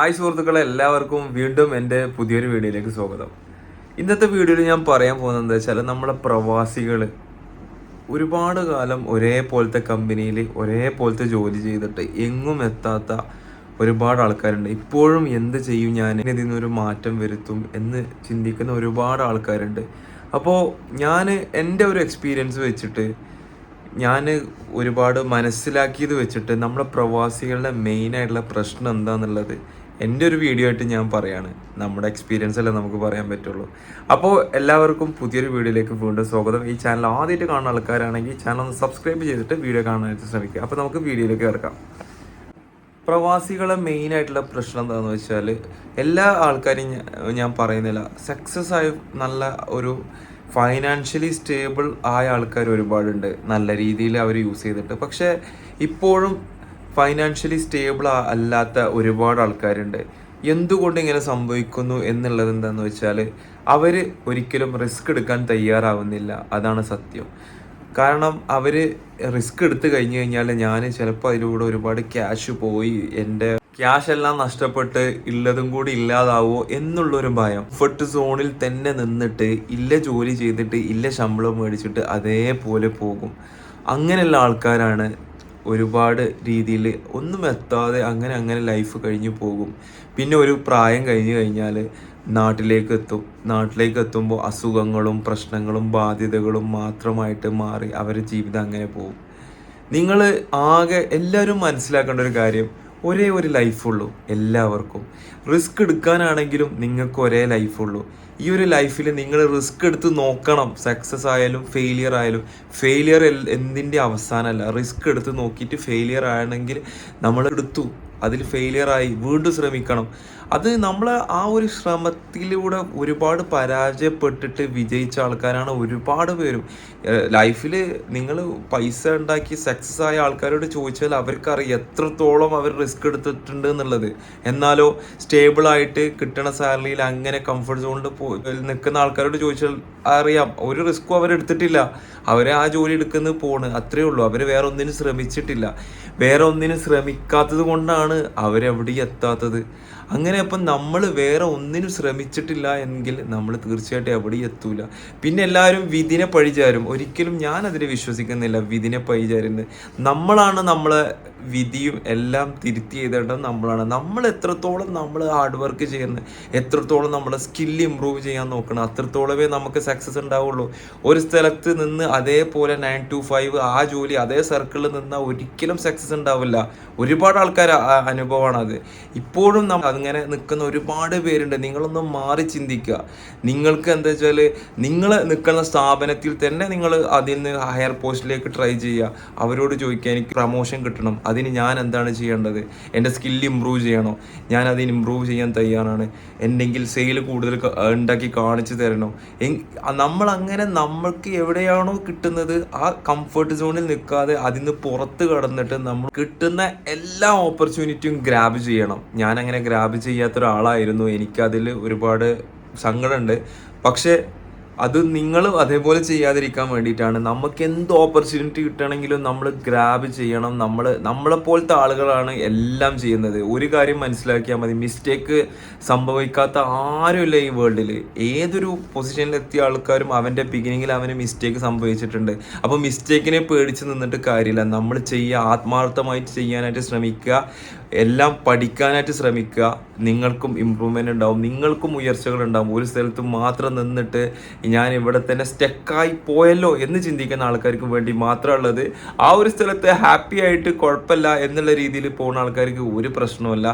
Hi സുഹൃത്തുക്കളെ എല്ലാവർക്കും വീണ്ടും എന്റെ പുതിയൊരു വീഡിയോയിലേക്ക് സ്വാഗതം. ഇന്നത്തെ വീഡിയോയിൽ ഞാൻ പറയാൻ പോകുന്നത് എന്താ വെച്ചാൽ നമ്മളെ പ്രവാസികൾ ഒരുപാട് കാലം ഒരേപോലത്തെ കമ്പനിയിൽ ഒരേപോലത്തെ ജോലി ചെയ്തിട്ട് എങ്ങും എത്താത്ത ഒരുപാട് ആൾക്കാരുണ്ട്. ഇപ്പോഴും എന്ത് ചെയ്യും ഞാൻ? ഇതിൽ നിന്നൊരു മാറ്റം വരുത്തും എന്ന് ചിന്തിക്കുന്ന ഒരുപാട് ആൾക്കാരുണ്ട്. അപ്പോൾ ഞാൻ എന്റെ ഒരു എക്സ്പീരിയൻസ് വെച്ചിട്ട് ഞാൻ ഒരുപാട് മനസ്സിലാക്കിയത് വെച്ചിട്ട് നമ്മുടെ പ്രവാസികളുടെ മെയിനായിട്ടുള്ള പ്രശ്നം എന്താണെന്നുള്ളത് എന്റെ ഒരു വീഡിയോ ആയിട്ട് ഞാൻ പറയാണ്. നമ്മുടെ എക്സ്പീരിയൻസ് അല്ലേ നമുക്ക് പറയാൻ പറ്റുള്ളൂ. അപ്പോൾ എല്ലാവർക്കും പുതിയൊരു വീഡിയോയിലേക്ക് വീണ്ടും സ്വാഗതം. ഈ ചാനൽ ആദ്യമായിട്ട് കാണുന്ന ആൾക്കാരാണെങ്കിൽ ചാനൽ ഒന്ന് സബ്സ്ക്രൈബ് ചെയ്തിട്ട് വീഡിയോ കാണാനായിട്ട് ശ്രമിക്കുക. അപ്പോൾ നമുക്ക് വീഡിയോയിലേക്ക് കിടക്കാം. പ്രവാസികളെ മെയിൻ ആയിട്ടുള്ള പ്രശ്നം എന്താണെന്ന് വെച്ചാൽ എല്ലാ ആൾക്കാരും ഞാൻ പറയുന്നില്ല. സക്സസ് ആയി നല്ല ഒരു ഫൈനാൻഷ്യലി സ്റ്റേബിൾ ആയ ആൾക്കാർ ഒരുപാടുണ്ട്. നല്ല രീതിയിൽ അവർ യൂസ് ചെയ്തിട്ട്. പക്ഷേ ഇപ്പോഴും ഫൈനാൻഷ്യലി സ്റ്റേബിൾ അല്ലാത്ത ഒരുപാട് ആൾക്കാരുണ്ട്. എന്തുകൊണ്ട് ഇങ്ങനെ സംഭവിക്കുന്നു എന്നുള്ളത് എന്താണെന്ന് വെച്ചാൽ അവർ ഒരിക്കലും റിസ്ക് എടുക്കാൻ തയ്യാറാവുന്നില്ല. അതാണ് സത്യം. കാരണം അവർ റിസ്ക് എടുത്തു കഴിഞ്ഞു കഴിഞ്ഞാൽ ഞാൻ ചിലപ്പോൾ അതിലൂടെ ഒരുപാട് ക്യാഷ് പോയി എന്റെ ക്യാഷ് എല്ലാം നഷ്ടപ്പെട്ട് ഉള്ളതും കൂടി ഇല്ലാതാവോ എന്നുള്ളൊരു ഭയം. ഫുട്ട് സോണിൽ തന്നെ നിന്നിട്ട് ഇല്ല ജോലി ചെയ്തിട്ട് ഇല്ല ശമ്പളം മേടിച്ചിട്ട് അതേപോലെ പോകും. അങ്ങനെയുള്ള ആൾക്കാരാണ് ഒരുപാട് രീതിയിൽ ഒന്നും എത്താതെ അങ്ങനെ അങ്ങനെ ലൈഫ് കഴിഞ്ഞു പോകും. പിന്നെ ഒരു പ്രായം കഴിഞ്ഞു കഴിഞ്ഞാൽ നാട്ടിലേക്ക് എത്തും. നാട്ടിലേക്ക് എത്തുമ്പോൾ അസുഖങ്ങളും പ്രശ്നങ്ങളും ബാധ്യതകളും മാത്രമായിട്ട് മാറി അവരുടെ ജീവിതം അങ്ങനെ പോകും. നിങ്ങൾ ആകെ എല്ലാവരും മനസ്സിലാക്കേണ്ട ഒരു കാര്യം ഒരേ ഒരു ലൈഫുള്ളൂ എല്ലാവർക്കും. റിസ്ക് എടുക്കാനാണെങ്കിലും നിങ്ങൾക്ക് ഒരേ ലൈഫുള്ളൂ. ഈ ഒരു ലൈഫിൽ നിങ്ങൾ റിസ്ക് എടുത്ത് നോക്കണം. സക്സസ് ആയാലും ഫെയിലിയർ ആയാലും. ഫെയിലിയർ എന്തിന്റെ അവസാനമല്ല. റിസ്ക് എടുത്ത് നോക്കിയിട്ട് ഫെയിലിയർ ആണെങ്കിൽ നമ്മൾ എടുത്തു. അതിൽ ഫെയിലിയർ ആയി വീണ്ടും ശ്രമിക്കണം. അത് നമ്മൾ ആ ഒരു ശ്രമത്തിലൂടെ ഒരുപാട് പരാജയപ്പെട്ടിട്ട് വിജയിച്ച ആൾക്കാരാണ് ഒരുപാട് പേരും. ലൈഫിൽ നിങ്ങൾ പൈസ ഉണ്ടാക്കി സക്സസ് ആയ ആൾക്കാരോട് ചോദിച്ചാൽ അവർക്കറിയാം എത്രത്തോളം അവർ റിസ്ക് എടുത്തിട്ടുണ്ട് എന്നുള്ളത്. എന്നാലോ സ്റ്റേബിൾ ആയിട്ട് കിട്ടണ സാലറിയിൽ അങ്ങനെ കംഫർട്ട് സോണിൽ പോയി നിൽക്കുന്ന ആൾക്കാരോട് ചോദിച്ചാൽ അറിയാം ഒരു റിസ്ക്കും അവരെടുത്തിട്ടില്ല അവരെ ആ ജോലി എടുക്കുന്നത് പോണ് അത്രേ ഉള്ളൂ. അവർ വേറെ ഒന്നിനും ശ്രമിച്ചിട്ടില്ല. വേറെ ഒന്നിനും ശ്രമിക്കാത്തത് കൊണ്ടാണ് അവരെവിടെ എത്താത്തത്. അങ്ങനെ അപ്പം നമ്മൾ വേറെ ഒന്നിനും ശ്രമിച്ചിട്ടില്ല എങ്കിൽ നമ്മൾ തീർച്ചയായിട്ടും എവിടെ എത്തൂല. പിന്നെ എല്ലാവരും വിധിനെ പഴിചാരും. ഒരിക്കലും ഞാൻ അതിനെ വിശ്വസിക്കുന്നില്ല. വിധിനെ പഴിചാരുന്നത് നമ്മളാണ് നമ്മളെ വിധിയും എല്ലാം തിരുത്തി എഴുതേണ്ടത് നമ്മളാണ്. നമ്മൾ എത്രത്തോളം നമ്മൾ ഹാർഡ് വർക്ക് ചെയ്യുന്നത് എത്രത്തോളം നമ്മളെ സ്കില്ല് ഇമ്പ്രൂവ് ചെയ്യാൻ നോക്കണം അത്രത്തോളമേ നമുക്ക് സക്സസ് ഉണ്ടാവുള്ളൂ. ഒരു സ്ഥലത്ത് നിന്ന് അതേപോലെ നയൻ ടു ഫൈവ് ആ ജോലി അതേ സർക്കിളിൽ നിന്നാൽ ഒരിക്കലും സക്സസ് ഉണ്ടാവില്ല. ഒരുപാട് ആൾക്കാർ അനുഭവമാണ് അത്. ഇപ്പോഴും നമ്മൾ അങ്ങനെ നിൽക്കുന്ന ഒരുപാട് പേരുണ്ട്. നിങ്ങളൊന്ന് മാറി ചിന്തിക്കുക. നിങ്ങൾക്ക് എന്താ വെച്ചാൽ നിങ്ങൾ നിൽക്കുന്ന സ്ഥാപനത്തിൽ തന്നെ നിങ്ങൾ അതിൽ നിന്ന് ഹയർ പോസ്റ്റിലേക്ക് ട്രൈ ചെയ്യുക. അവരോട് ചോദിക്കുക എനിക്ക് പ്രമോഷൻ കിട്ടണം. അതിന് ഞാൻ എന്താണ് ചെയ്യേണ്ടത്? എന്റെ സ്കില്ല് ഇമ്പ്രൂവ് ചെയ്യണോ? ഞാൻ അതിന് ഇമ്പ്രൂവ് ചെയ്യാൻ തയ്യാറാണ്. എന്തെങ്കിൽ സെയിൽ കൂടുതൽ ഉണ്ടാക്കി കാണിച്ചു തരണോ. നമ്മൾ അങ്ങനെ നമ്മൾക്ക് എവിടെയാണോ കിട്ടുന്നത് ആ കംഫർട്ട് സോണിൽ നിൽക്കാതെ അതിന് പുറത്ത് കടന്നിട്ട് നമ്മൾ കിട്ടുന്ന എല്ലാ ഓപ്പർച്യൂണിറ്റിയും ഗ്രാബ് ചെയ്യണം. ഞാൻ അങ്ങനെ ഗ്രാബ് ചെയ്യാത്ത ഒരാളായിരുന്നു എനിക്കതിൽ ഒരുപാട് സങ്കടമുണ്ട്. പക്ഷേ അത് നിങ്ങളും അതേപോലെ ചെയ്യാതിരിക്കാൻ വേണ്ടിയിട്ടാണ്. നമുക്ക് എന്ത് ഓപ്പർച്യൂണിറ്റി കിട്ടണമെങ്കിലും നമ്മൾ ഗ്രാബ് ചെയ്യണം. നമ്മൾ നമ്മളെ പോലത്തെ ആളുകളാണ് എല്ലാം ചെയ്യുന്നത്. ഒരു കാര്യം മനസ്സിലാക്കിയാൽ മതി. മിസ്റ്റേക്ക് സംഭവിക്കാത്ത ആരുമില്ല ഈ വേൾഡിൽ ഏതൊരു പൊസിഷനിൽ എത്തിയ ആൾക്കാരും അവന്റെ ബിഗിനിങ്ങിൽ അവന് മിസ്റ്റേക്ക് സംഭവിച്ചിട്ടുണ്ട്. അപ്പോൾ മിസ്റ്റേക്കിനെ പേടിച്ച് നിന്നിട്ട് കാര്യമില്ല. നമ്മൾ ചെയ്യുക ആത്മാർത്ഥമായിട്ട് ചെയ്യാനായിട്ട് ശ്രമിക്കുക. എല്ലാം പഠിക്കാനായിട്ട് ശ്രമിക്കുക. നിങ്ങൾക്കും ഇമ്പ്രൂവ്മെന്റ് ഉണ്ടാവും നിങ്ങൾക്കും ഉയർച്ചകൾ ഉണ്ടാവും. ഒരു സ്ഥലത്ത് മാത്രം നിന്നിട്ട് ഞാൻ ഇവിടെ തന്നെ സ്റ്റെക്കായി പോയല്ലോ എന്ന് ചിന്തിക്കുന്ന ആൾക്കാർക്ക് വേണ്ടി മാത്രമുള്ളത് ആ ഒരു സ്ഥലത്ത് ഹാപ്പി ആയിട്ട് കുഴപ്പമില്ല എന്നുള്ള രീതിയിൽ പോകുന്ന ആൾക്കാർക്ക് ഒരു പ്രശ്നവുമില്ല.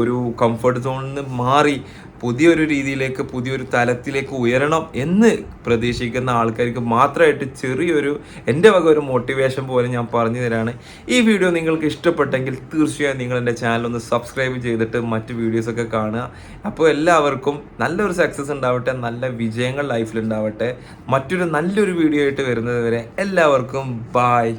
ഒരു കംഫർട്ട് സോണിൽ നിന്ന് മാറി പുതിയൊരു രീതിയിലേക്ക് പുതിയൊരു തലത്തിലേക്ക് ഉയരണം എന്ന് പ്രതീക്ഷിക്കുന്ന ആൾക്കാർക്ക് മാത്രമായിട്ട് ചെറിയൊരു എന്റെ വക ഒരു മോട്ടിവേഷൻ പോലെ ഞാൻ പറഞ്ഞു തരാണ്. ഈ വീഡിയോ നിങ്ങൾക്ക് ഇഷ്ടപ്പെട്ടെങ്കിൽ തീർച്ചയായും നിങ്ങൾ എന്റെ ചാനൽ ഒന്ന് സബ്സ്ക്രൈബ് ചെയ്തിട്ട് മറ്റ് വീഡിയോസൊക്കെ കാണുക. അപ്പോൾ എല്ലാവർക്കും നല്ലൊരു സക്സസ് ഉണ്ടാവട്ടെ നല്ല വിജയങ്ങൾ ലൈഫിൽ ഉണ്ടാവട്ടെ. മറ്റൊരു നല്ലൊരു വീഡിയോ ആയിട്ട് വരുന്നത് വരെ എല്ലാവർക്കും ബായ്